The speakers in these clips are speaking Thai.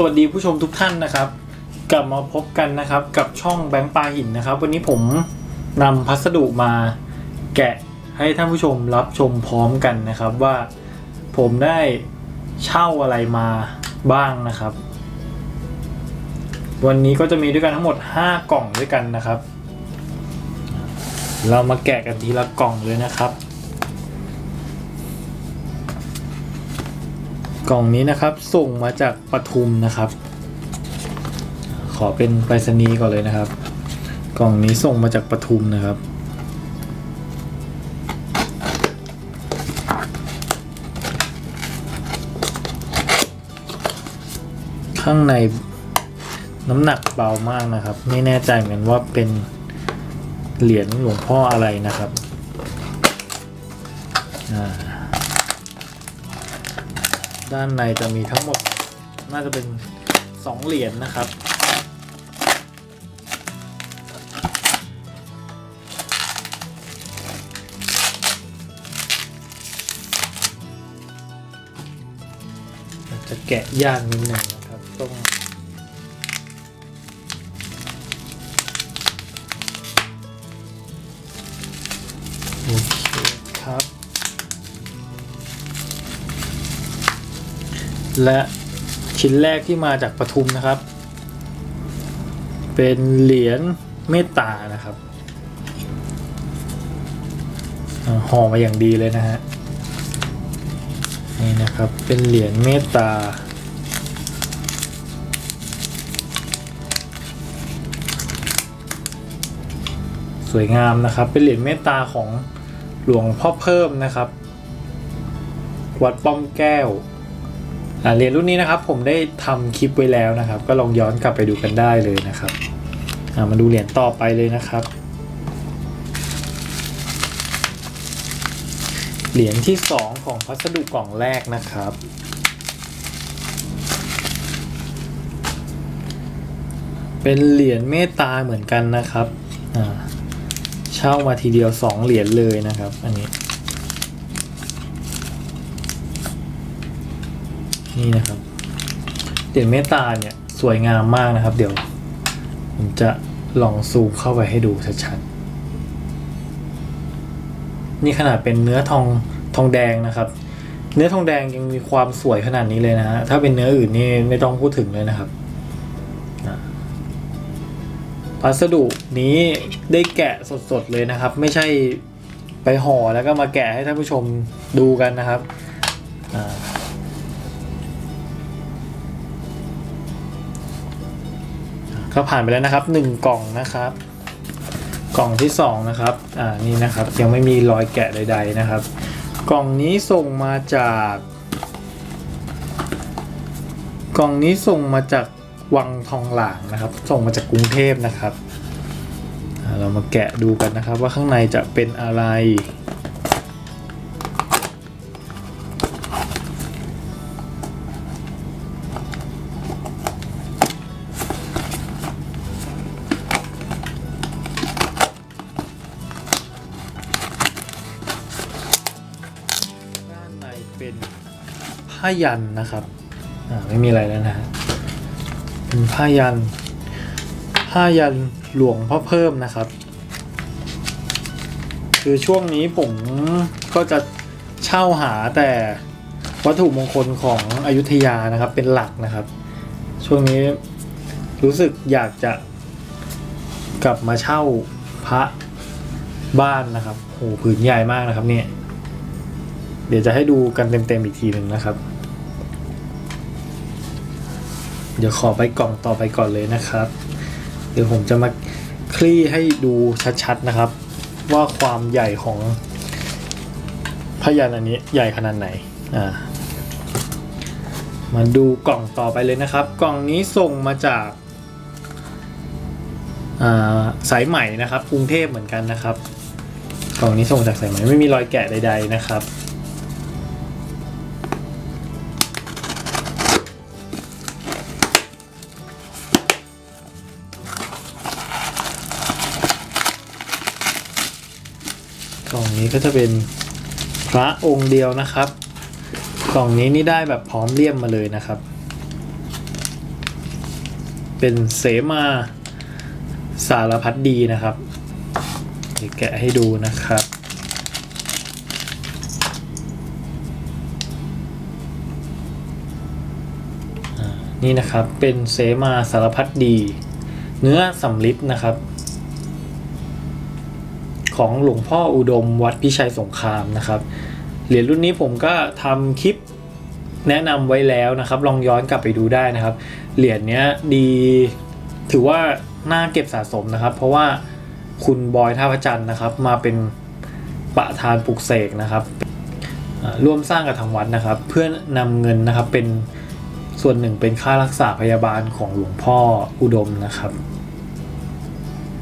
สวัสดีผู้ชมทุกท่านนะครับ กลับมาพบกันนะครับกับช่องแบงค์ปลาหินนะครับ วันนี้ผมนำพัสดุมาแกะให้ท่านผู้ชมรับชมพร้อมกันนะครับว่าผมได้เช่าอะไรมาบ้างนะครับ วันนี้ก็จะมีด้วยกันทั้งหมด 5 กล่องด้วยกันนะครับ เรามาแกะกันทีละกล่องเลยนะครับ กล่องนี้นะครับส่งมาจากปทุมนะครับ ขอเป็นไปรษณีย์ก่อนเลยนะครับ กล่องนี้ส่งมาจากปทุมนะครับข้างในน้ำหนักเบามากนะครับ ไม่แน่ใจเหมือนว่าเป็นเหรียญหลวงพ่ออะไรนะครับอ่า ด้านในจะมีทั้งหมดน่าจะเป็น 2 เหรียญนะครับ จะแกะยากนิดหนึ่งนะครับต้อง และชิ้นแรกที่มาจากปทุมนะครับ เป็นเหรียญเมตตานะครับห่อมาอย่างดีเลยนะฮะนี่นะครับเป็นเหรียญเมตตาสวยงามนะครับ เป็นเหรียญเมตตาของหลวงพ่อเพิ่มนะครับ วัดป้อมแก้ว เหรียญรุ่นนี้นะครับผมได้ทำคลิปไว้แล้วนะครับ ก็ลองย้อนกลับไปดูกันได้เลยนะครับมาดูเหรียญต่อไปเลยนะครับ เหรียญที่ 2 ของพัสดุกล่องแรกนะครับเป็นเหรียญเมตตาเหมือนกันนะครับ เช่ามาทีเดียว 2 เหรียญเลยนะครับ อันนี้ นี่นะครับเหรียญเมตาเนี่ยสวยงามมากนะครับ เดี๋ยว ผมจะลองซูมเข้าไปให้ดูชัดๆนี่ขนาดเป็นเนื้อทองทองแดงนะครับ เนื้อทองแดงยังมีความสวยขนาดนี้เลยนะฮะถ้าเป็นเนื้ออื่นนี่ไม่ต้องพูดถึงเลยนะครับพัสดุนี้ได้แกะสดๆเลยนะครับ ไม่ใช่ไปห่อแล้วก็มาแกะให้ท่านผู้ชมดูกันนะครับ ก็ผ่านไปแล้วนะครับหนึ่งกล่องนะครับ กล่องที่สองนะครับ อ่า นี่นะครับ ยังไม่มีรอยแกะใด ๆ นะครับ กล่องนี้ส่งมาจาก กล่องนี้ส่งมาจากวังทองหลางนะครับ ส่งมาจากกรุงเทพนะครับอ่าเรามาแกะดูกันนะครับว่าข้างในจะเป็นอะไรายันนะครับอ่าไม่มีอะไรแล้วนะฮะเป็นผ้ายันผ้ายันหลวงพ่อเพิ่มนะครับ คือช่วงนี้ผมก็จะเช่าหาแต่วัตถุมงคลของอยุธยานะครับ เป็นหลักนะครับ ช่วงนี้รู้สึกอยากจะกลับมาเช่าพระบ้านนะครับโหผืนใหญ่มากนะครับเนี่ย เดี๋ยวจะให้ดูกันเต็มๆอีกทีหนึ่งนะครับ เดี๋ยวขอไปกล่องต่อไปก่อนเลยนะครับ เดี๋ยวผมจะมาคลี่ให้ดูชัดๆนะครับ ว่าความใหญ่ของพยันอันนี้ใหญ่ขนาดไหนอ่ามาดูกล่องต่อไปเลยนะครับ กล่องนี้ส่งมาจากาสายใหม่นะครับกรุงเทพเหมือนกันนะครับ กล่องนี้ส่งจากสายใหม่ไม่มีรอยแกะใด ๆนะครับ นี้ก็จะเป็นพระองค์เดียวนะครับ กล่องนี้นี่ได้แบบพร้อมเลี่ยมมาเลยนะครับ เป็นเสมาสารพัดดีนะครับเดี๋ยวแกะให้ดูนะครับ นี่นะครับเป็นเสมาสารพัดดี เนื้อสำลิดนะครับ ของหลวงพ่ออุดมวัดพิชัยสงครามนะครับเหรียญรุ่นนี้ผมก็ทำคลิปแนะนำไว้แล้วนะครับ ลองย้อนกลับไปดูได้นะครับ เหรียญเนี้ยดีถือว่าน่าเก็บสะสมนะครับ เพราะว่าคุณบอยท่าพระจันทร์นะครับ มาเป็นประธานปลุกเสกนะครับร่วมสร้างกับทางวัดนะครับ เพื่อนำเงินนะครับเป็นส่วนหนึ่งเป็นค่ารักษาพยาบาลของหลวงพ่ออุดมนะครับ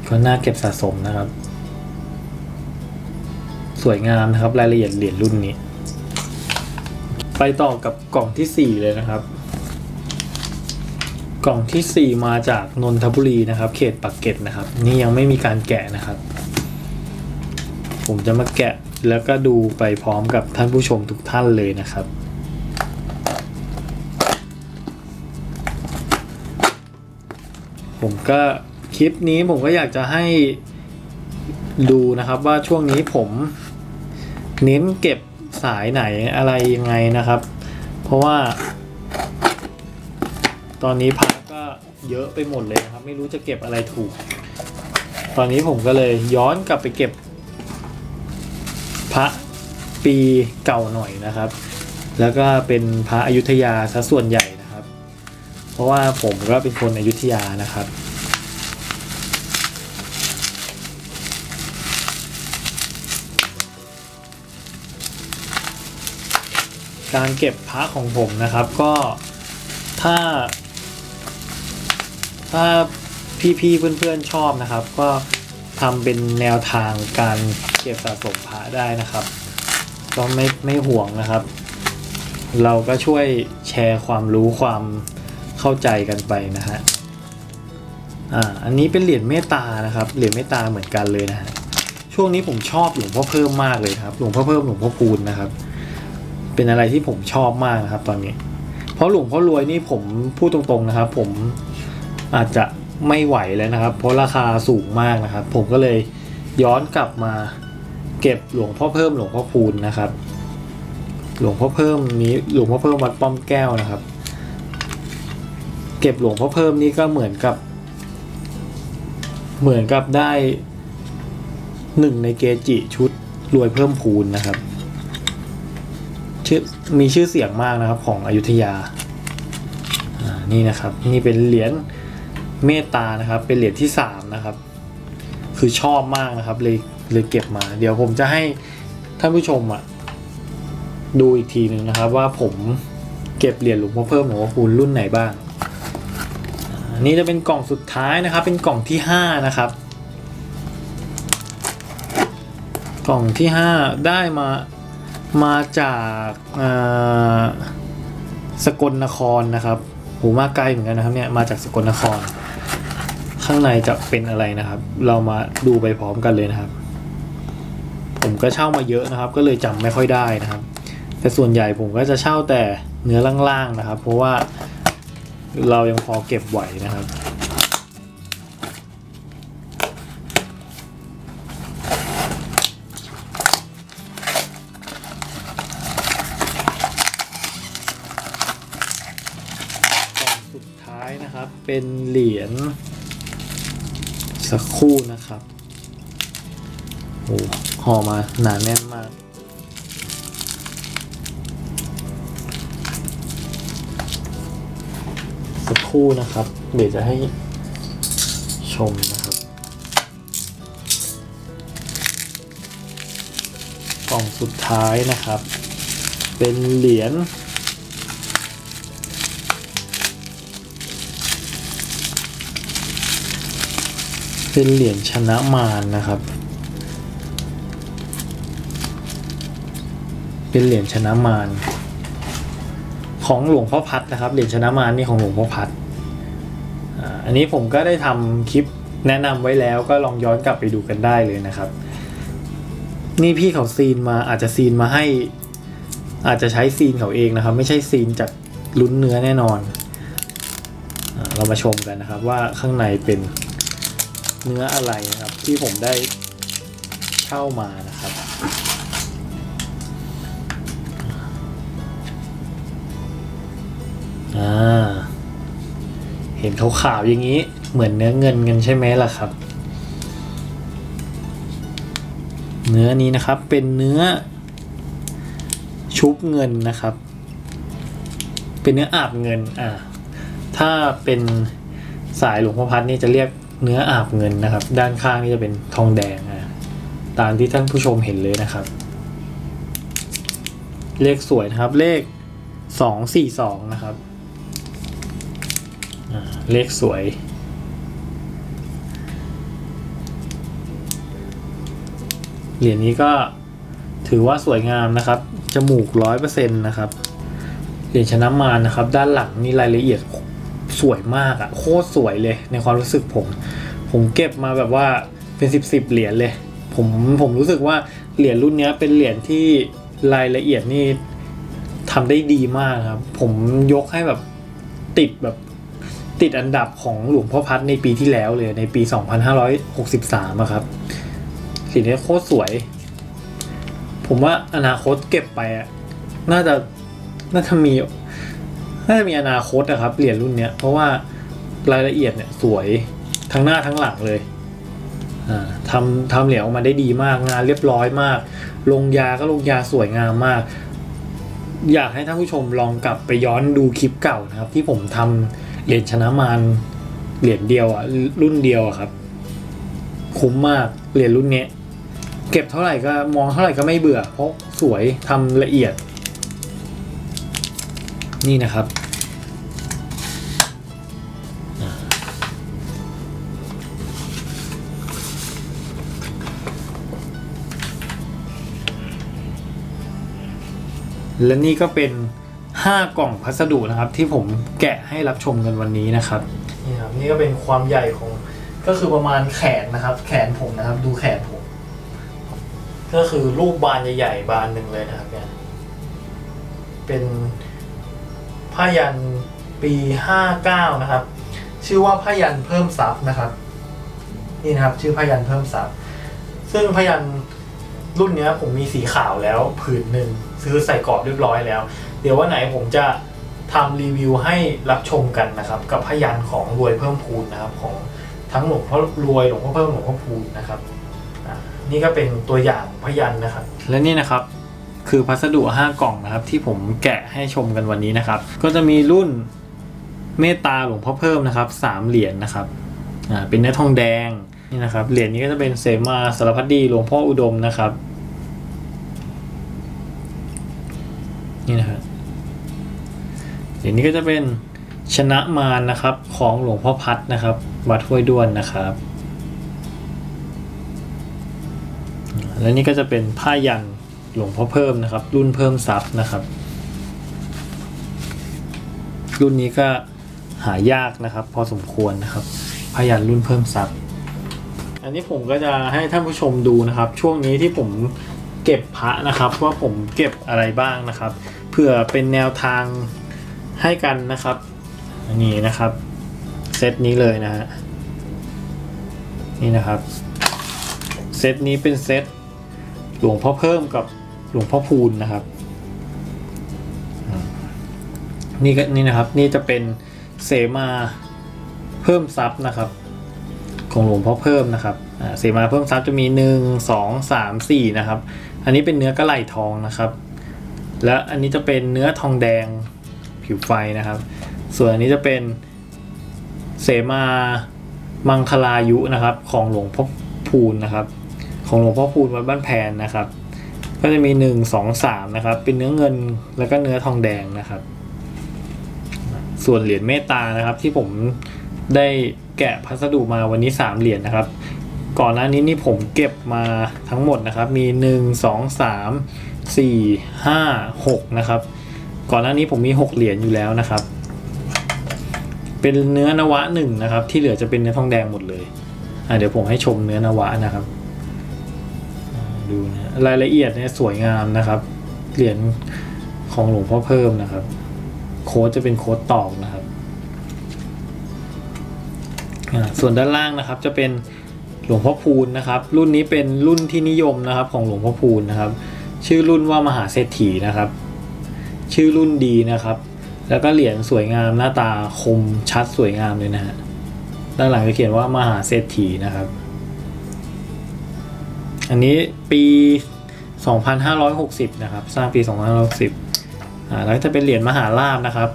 ก็น่าเก็บสะสมนะครับ สวยงามนะครับ รายละเอียดเหรียญรุ่นนี้ ไปต่อกับกล่องที่ 4 เลยนะครับ กล่องที่ 4 มาจากนนทบุรีนะครับ เขตปากเกร็ดนะครับ นี่ยังไม่มีการแกะนะครับ ผมจะมาแกะแล้วก็ดูไปพร้อมกับท่านผู้ชมทุกท่านเลยนะครับผมก็คลิปนี้ผมก็อยากจะให้ดูนะครับว่าช่วงนี้ผม เน้นเก็บสายไหนอะไรยังไงนะครับ เพราะว่า ตอนนี้พักก็เยอะไปหมดเลยนะครับ ไม่รู้จะเก็บอะไรถูก ตอนนี้ผมก็เลยย้อนกลับไปเก็บ พระปีเก่าหน่อยนะครับ แล้วก็เป็นพระอยุธยาซะส่วนใหญ่นะครับ เพราะว่าผมก็เป็นคนอยุธยานะครับ การเก็บพระของผมนะครับ ก็ถ้า ถ้าพี่ๆเพื่อนๆชอบนะครับ ก็ทำเป็นแนวทางการเก็บสะสมพระได้นะครับ ก็ไม่ไม่ห่วงนะครับ เราก็ช่วยแชร์ความรู้ความเข้าใจกันไปนะฮะอ่าอันนี้เป็นเหรียญเมตตานะครับเหรียญเมตตาเหมือนกันเลยนะฮะช่วงนี้ผมชอบหลวงพ่อเพิ่มมากเลยครับ หลวงพ่อเพิ่มหลวงพ่อคูณนะครับ เป็นอะไรที่ผมชอบมากนะครับ ตอนนี้ เพราะหลวงพ่อรวยนี่ผมพูดตรงๆนะครับ ผมอาจจะไม่ไหวแล้วนะครับ เพราะราคาสูงมากนะครับ ผมก็เลยย้อนกลับมาเก็บหลวงพ่อเพิ่มหลวงพ่อคูณนะครับ หลวงพ่อเพิ่มนี้หลวงพ่อเพิ่มวัดป้อมแก้วนะครับ เก็บหลวงพ่อเพิ่มนี่ก็เหมือนกับ เหมือนกับได้หนึ่งในเกจิชุดรวยเพิ่มพูนนะครับ ชื่อมีชื่อเสียงมากนะครับของอยุธยานี่นะครับนี่เป็นเหรียญเมตตานะครับ เป็นเหรียญที่สามนะครับ คือชอบมากนะครับเลยเลยเก็บมา เดี๋ยวผมจะให้ท่านผู้ชมอะดูอีกทีหนึ่งนะครับ ว่าผมเก็บเหรียญหลวงพ่อเพิ่มหลวงพ่อคูณรุ่นไหนบ้างนนี้จะเป็นกล่องสุดท้ายนะครับ เป็นกล่องที่ห้านะครับ กล่องที่ห้าได้มา มาจากสกลนครนะครับโหมาไกลเหมือนกันนะครับเนี่ยมาจากสกลนคร ข้างในจะเป็นอะไรนะครับ เรามาดูไปพร้อมกันเลยนะครับ ผมก็เช่ามาเยอะนะครับ ก็เลยจำไม่ค่อยได้นะครับ แต่ส่วนใหญ่ผมก็จะเช่าแต่เนื้อล่างๆนะครับ เพราะว่าเรายังพอเก็บไหวนะครับ เป็นเหรียญสักคู่นะครับโอ้ห่อมาหนาแน่นมากสักคู่นะครับ เดี๋ยวจะให้ชมนะครับกล่องสุดท้ายนะครับ เป็นเหรียญ เป็นเหรียญชนะมารนะครับ เป็นเหรียญชนะมารของหลวงพ่อพัดนะครับ เหรียญชนะมารนี่ของหลวงพ่อพัดอันนี้ผมก็ได้ทำคลิปแนะนำไว้แล้วก็ลองย้อนกลับไปดูกันได้เลยนะครับ นี่พี่เขาซีนมาอาจจะซีนมาให้ อาจจะใช้ซีนเขาเองนะครับ ไม่ใช่ซีนจากลุ้นเนื้อแน่นอน เรามาชมกันนะครับว่าข้างในเป็น เนื้ออะไรนะครับ ที่ผมได้เช่ามานะครับ อ่า เห็นขาวๆอย่างนี้เหมือนเนื้อเงินกันใช่ไหมล่ะครับ เนื้อนี้นะครับเป็นเนื้อชุบเงินนะครับ เป็นเนื้ออาบเงิน อ่า ถ้าเป็นสายหลวงพ่อพัดนี่จะเรียก เนื้ออาบเงินนะครับ ด้านข้างนี่จะเป็นทองแดงอะตามที่ท่านผู้ชมเห็นเลยนะครับ เลขสวยนะครับ เลขสองสี่สองนะครับเลขสวย เหรียญนี้ก็ถือว่าสวยงามนะครับ จมูกร้อยเปอร์เซ็นต์นะครับ เหรียญชนะมารนะครับ ด้านหลังนี่รายละเอียด สวยมากอะโคตรสวยเลยในความรู้สึกผม ผมเก็บมาแบบว่าเป็นสิบสิบเหรียญเลย ผมผมรู้สึกว่าเหรียญรุ่นนี้เป็นเหรียญที่รายละเอียดนี่ทำได้ดีมากครับ ผมยกให้แบบติดแบบติดอันดับของหลวงพ่อพัดในปีที่แล้วเลยในปี 2563อะครับสีนี้โคตรสวย ผมว่าอนาคตเก็บไปอะน่าจะน่าจะมี น่าจะมีอนาคตนะครับเหรียญรุ่นเนี้ยเพราะว่ารายละเอียดเนี่ยสวยทั้งหน้าทั้งหลังเลยอ่าทำทำเหรียญออกมาได้ดีมากงานเรียบร้อยมาก ลงยาก็ลงยาสวยงามมาก อยากให้ท่านผู้ชมลองกลับไปย้อนดูคลิปเก่านะครับ ที่ผมทำเหรียญชนะมารเหรียญเดียวอะรุ่นเดียวอะครับ คุ้มมากเหรียญรุ่นเนี้ยเก็บเท่าไหร่ก็มองเท่าไหร่ก็ไม่เบื่อ เพราะสวยทำละเอียด นี่นะครับและนี่ก็เป็น 5 กล่องพัสดุนะครับ ที่ผมแกะให้รับชมกันวันนี้นะครับนี่ครับนี่ก็เป็นความใหญ่ของก็คือประมาณแขนนะครับ แขนผมนะครับ ดูแขนผม ก็คือรูปบานใหญ่ๆบานหนึ่งเลยนะครับเนี่ยเป็น ผ้ายันปีห้าเก้านะครับ ชื่อว่าผ้ายันเพิ่มซับนะครับ นี่นะครับ ชื่อผ้ายันเพิ่มซับซึ่งผ้ายันรุ่นเนี้ยผมมีสีขาวแล้วผืนหนึ่งซื้อใส่กรอบเรียบร้อยแล้ว เดี๋ยววันไหนผมจะทำรีวิวให้รับชมกันนะครับ กับผ้ายันของรวยเพิ่มพูนนะครับ ของทั้งหลวงพ่อรวยหลวงพ่อเพิ่มหลวงพ่อพูนนะครับนี่ก็เป็นตัวอย่างพยันนะครับ และนี่นะครับ คือพัสดุ 5 กล่องนะครับ ที่ผมแกะให้ชมกันวันนี้นะครับ ก็จะมีรุ่นเมตตาหลวงพ่อเพิ่มนะครับ3เหรียญนะครับอ่าเป็นเนื้อทองแดงนี่นะครับเหรียญนี้ก็จะเป็นเสมาสารพัดดีหลวงพ่ออุดมนะครับนี่นะครับเหรียญนี้ก็จะเป็นชนะมารนะครับของหลวงพ่อพัดนะครับวัดห้วยด้วนนะครับ และนี่ก็จะเป็นผ้ายัน หลวงพ่อเพิ่มนะครับ รุ่นเพิ่มซับนะครับ รุ่นนี้ก็หายากนะครับ พอสมควรนะครับผ้ายันรุ่นเพิ่มซับอันนี้ผมก็จะให้ท่านผู้ชมดูนะครับ ช่วงนี้ที่ผมเก็บพระนะครับ ว่าผมเก็บอะไรบ้างนะครับเพื่อเป็นแนวทางให้กันนะครับอันนี้นะครับเซตนี้เลยนะฮะนี่นะครับเซตนี้เป็นเซตหลวงพ่อเพิ่มกับ ลวงพ่อพูนนะครับนี่ก็นี่นะครับนี่จะเป็นเสมาเพิ่มซับนะครับ ของหลวงพ่อเพิ่มนะครับเสมาเพิ่มซับจะมีหนึ่งสองสามสี่นะครับ อันนี้เป็นเนื้อกระไหล่ทองนะครับ และอันนี้จะเป็นเนื้อทองแดงผิวไฟนะครับ ส่วนอันนี้จะเป็นเสมามังคลายุนะครับ ของหลวงพ่อพูนนะครับ ของหลวงพ่อพูนวัดบ้านแพนนะครับ ก็จะมีหนึ่งสองสามนะครับ เป็นเนื้อเงินแล้วก็เนื้อทองแดงนะครับ ส่วนเหรียญเมตตานะครับ ที่ผมได้แกะพัสดุมาวันนี้สามเหรียญนะครับ ก่อนหน้านี้นี่ผมเก็บมาทั้งหมดนะครับ มีหนึ่งสองสามสี่ห้าหกนะครับ ก่อนหน้านี้ผมมีหกเหรียญอยู่แล้วนะครับ เป็นเนื้อนวะหนึ่งนะครับ ที่เหลือจะเป็นเนื้อทองแดงหมดเลยอะเดี๋ยวผมให้ชมเนื้อนวะนะครับ ดูนะรายละเอียดเนี่ยสวยงามนะครับ เหรียญของหลวงพ่อเพิ่มนะครับ โค้ดจะเป็นโค้ดตอกนะครับ ส่วนด้านล่างนะครับจะเป็นหลวงพ่อพูนนะครับ รุ่นนี้เป็นรุ่นที่นิยมนะครับของหลวงพ่อพูนนะครับ ชื่อรุ่นว่ามหาเศรษฐีนะครับ ชื่อรุ่นดีนะครับ แล้วก็เหรียญสวยงามหน้าตาคมชัดสวยงามเลยนะฮะด้านหลังจะเขียนว่ามหาเศรษฐีนะครับ อันนี้ปี 2560 นะครับ สร้างปี 2560อ่าแล้วจะเป็นเหรียญมหาลาภนะครับ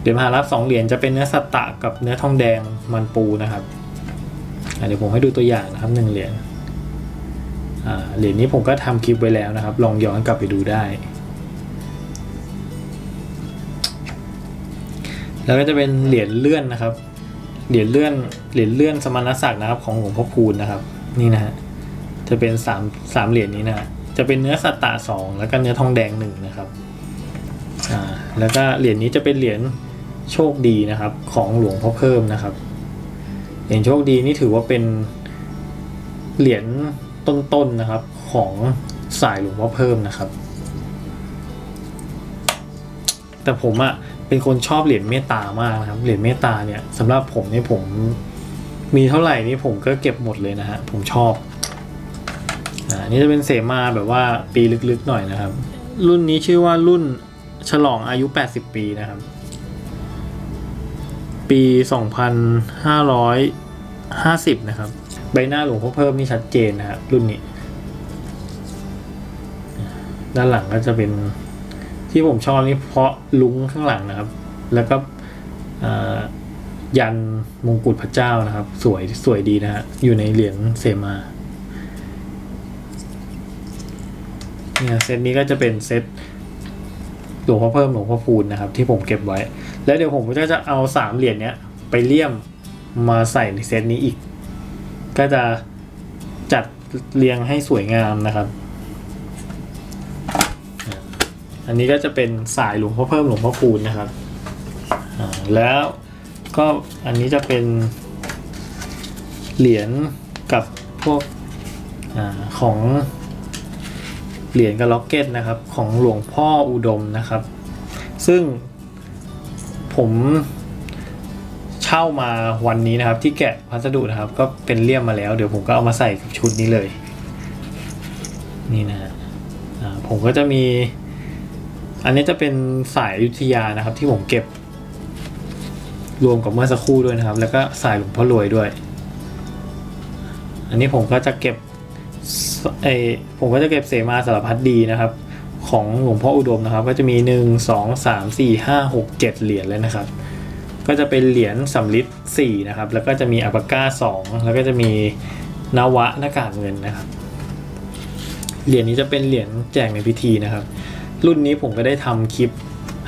เหรียญมหาลาภสองเหรียญจะเป็นเนื้อสัตตะกับเนื้อทองแดงมันปูนะครับเดี๋ยวผมให้ดูตัวอย่างนะครับหนึ่งเหรียญอ่าเหรียญนี้ผมก็ทำคลิปไว้แล้วนะครับ ลองย้อนกลับไปดูได้ แล้วก็จะเป็นเหรียญเลื่อนนะครับ เหรียญเลื่อน เหรียญเลื่อนสมณศักดิ์นะครับของหลวงพ่อคูณนะครับ นี่นะฮะ จะเป็นสามสามเหรียญนี้นะจะเป็นเนื้อสัตตะสองแล้วก็เนื้อทองแดงหนึ่งนะครับอ่าแล้วก็เหรียญนี้จะเป็นเหรียญโชคดีนะครับ ของหลวงพ่อเพิ่มนะครับเหรียญโชคดีนี่ถือว่าเป็นเหรียญต้นๆนะครับของสายหลวงพ่อเพิ่มนะครับ แต่ผมอะเป็นคนชอบเหรียญเมตตามากนะครับเหรียญเมตตาเนี่ยสำหรับผมเนี่ยผมมีเท่าไหร่นี่ผมก็เก็บหมดเลยนะฮะผมชอบ อันนี่จะเป็นเสมาแบบว่าปีลึกๆหน่อยนะครับ รุ่นนี้ชื่อว่ารุ่นฉลองอายุ 80 ปีนะครับ ปี 2550 นะครับ ใบหน้าหลวงพ่อเพิ่มนี่ชัดเจนนะครับรุ่นนี้ ด้านหลังก็จะเป็นที่ผมชอบนี่เพราะลุงข้างหลังนะครับ แล้วก็ยันมงกุฎพระเจ้านะครับ สวยสวยดีนะฮะอยู่ในเหรียญเสมา เนี่ยเซตนี้ก็จะเป็นเซตหลวงพ่อเพิ่มหลวงพ่อพูนนะครับ ที่ผมเก็บไว้ แล้วเดี๋ยวผมก็จะเอาสามเหรียญเนี้ยไปเลี่ยมมาใส่ในเซตนี้อีก ก็จะจัดเรียงให้สวยงามนะครับ อันนี้ก็จะเป็นสายหลวงพ่อเพิ่มหลวงพ่อพูนนะครับ แล้วก็อันนี้จะเป็นเหรียญกับพวกอของ เหรียญกับล็อกเก็ตนะครับ ของหลวงพ่ออุดมนะครับ ซึ่งผมเช่ามาวันนี้นะครับ ที่แกะพัสดุนะครับ ก็เป็นเลี่ยมมาแล้ว เดี๋ยวผมก็เอามาใส่กับชุดนี้เลย นี่นะฮะผมก็จะมี อันนี้จะเป็นสายยุทธยานะครับ ที่ผมเก็บ รวมกับเมื่อสักครู่ด้วยนะครับ แล้วก็สายหลวงพ่อรวยด้วย อันนี้ผมก็จะเก็บ ไอผมก็จะเก็บเสมาสารพัดดีนะครับ ของหลวงพ่ออุดมนะครับ ก็จะมี 1 2 3 4 5 6 7 เหรียญเลยนะครับ ก็จะเป็นเหรียญสำลิด4นะครับ แล้วก็จะมีอัปปาก้า 2 แล้วก็จะมีนวะหน้ากากเงินนะครับ เหรียญนี้จะเป็นเหรียญแจกในพิธีนะครับ รุ่นนี้ผมก็ได้ทำคลิป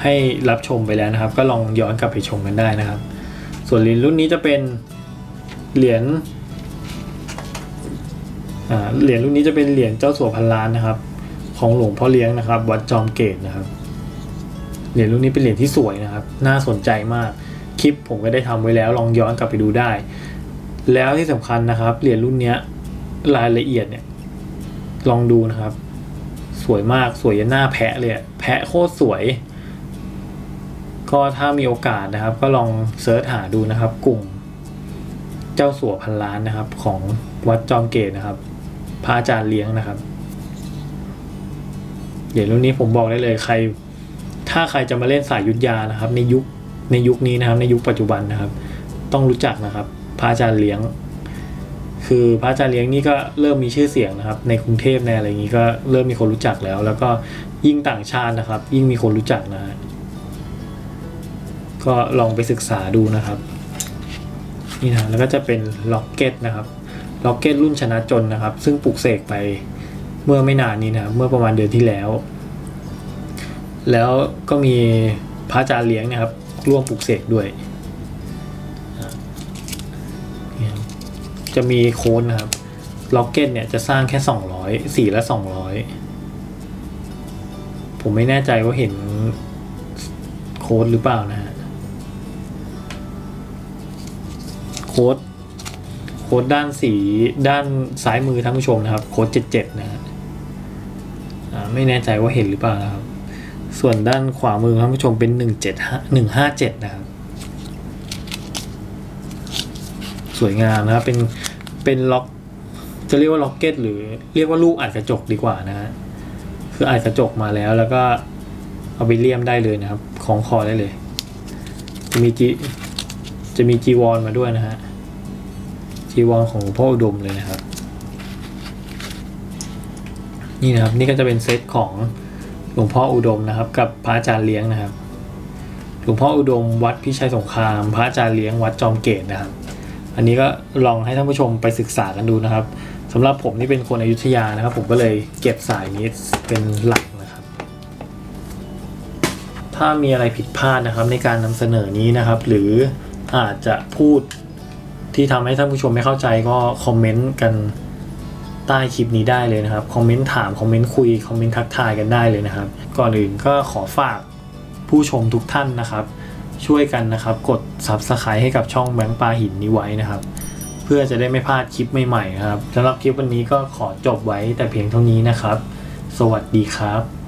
ให้รับชมไปแล้วนะครับ ก็ลองย้อนกลับไปชมกันได้นะครับ ส่วนเหรียญรุ่นนี้จะเป็นเหรียญ เหรียญรุ่นนี้จะเป็นเหรียญเจ้าสัวพันล้านนะครับ ของหลวงพ่อเลี้ยงนะครับ วัดจอมเกตนะครับ เหรียญรุ่นนี้เป็นเหรียญที่สวยนะครับ น่าสนใจมาก คลิปผมก็ได้ทำไว้แล้วลองย้อนกลับไปดูได้ แล้วที่สำคัญนะครับ เหรียญรุ่นเนี้ยรายละเอียดเนี่ย ลองดูนะครับ สวยมากสวยยันหน้าแพะเลยแพะโคตรสวย ก็ถ้ามีโอกาสนะครับ ก็ลองเซิร์ชหาดูนะครับ กลุ่ม เจ้าสัวพันล้านนะครับ ของวัดจอมเกตนะครับ พระอาจารย์เลี้ยงนะครับเดี๋ยวรุ่นนี้ผมบอกได้เลยใคร ถ้าใครจะมาเล่นสายยุทธยานะครับ ในยุคในยุคนี้นะครับ ในยุคปัจจุบันนะครับ ต้องรู้จักนะครับ พระอาจารย์เลี้ยง คือพระอาจารย์เลี้ยงนี่ก็เริ่มมีชื่อเสียงนะครับ ในกรุงเทพในอะไรอย่างนี้ก็เริ่มมีคนรู้จักแล้ว แล้วก็ยิ่งต่างชาตินะครับ ยิ่งมีคนรู้จักนะฮะก็ลองไปศึกษาดูนะครับ นี่นะแล้วก็จะเป็นล็อกเก็ตนะครับ ล็อกเก็ตรุ่นชนะจนนะครับ ซึ่งปลูกเสกไปเมื่อไม่นานนี้นะเมื่อประมาณเดือนที่แล้ว แล้วก็มีพระอาจารย์เลี้ยงนะครับ ร่วมปลูกเสกด้วย จะมีโค้ดนะครับล็อกเก็ตเนี่ยจะสร้างแค่สองร้อยสี่ละสองร้อยผมไม่แน่ใจว่าเห็นโค้ดหรือเปล่านะฮะโค้ด ค้ดด้านสีด้านซ้ายมือท่านผู้ชมนะครับ โค้ดเจ็ดเจ็ดนะฮะไม่แน่ใจว่าเห็นหรือเปล่านะครับ ส่วนด้านขวามือท่านผู้ชมเป็นหนึ่งเจ็ดห้าหนึ่งห้าเจ็ดนะครับ สวยงามนะครับเป็นเป็นล็อกจะเรียกว่าล็อกเก็ตหรือเรียกว่าลูกอัดกระจกดีกว่านะฮะคืออัดกระจกมาแล้วแล้วก็เอาไปเลี่ยมได้เลยนะครับ ของคอได้เลย จะมีจีจะมีจีวรมาด้วยนะฮะ จีวรของหลวงพ่ออุดมเลยนะครับ นี่นะครับนี่ก็จะเป็นเซตของหลวงพ่ออุดมนะครับ กับพระอาจารย์เลี้ยงนะครับ หลวงพ่ออุดมวัดพิชัยสงคราม พระอาจารย์เลี้ยงวัดจอมเกตนะครับ อันนี้ก็ลองให้ท่านผู้ชมไปศึกษากันดูนะครับสำหรับผมนี่เป็นคนอยุธยานะครับ ผมก็เลยเก็บสายนี้เป็นหลักนะครับ ถ้ามีอะไรผิดพลาดนะครับในการนำเสนอนี้นะครับ หรืออาจจะพูด ที่ทำให้ท่านผู้ชมไม่เข้าใจก็คอมเมนต์กันใต้คลิปนี้ได้เลยนะครับ คอมเมนต์ถาม คอมเมนต์คุย คอมเมนต์ทักทายกันได้เลยนะครับ ก่อนอื่นก็ขอฝากผู้ชมทุกท่านนะครับ ช่วยกันนะครับ กด Subscribe ให้กับช่องแบงค์ปลาหินนี้ไว้นะครับ เพื่อจะได้ไม่พลาดคลิปใหม่ๆนะครับสำหรับคลิปวันนี้ก็ขอจบไว้แต่เพียงเท่านี้นะครับ สวัสดีครับ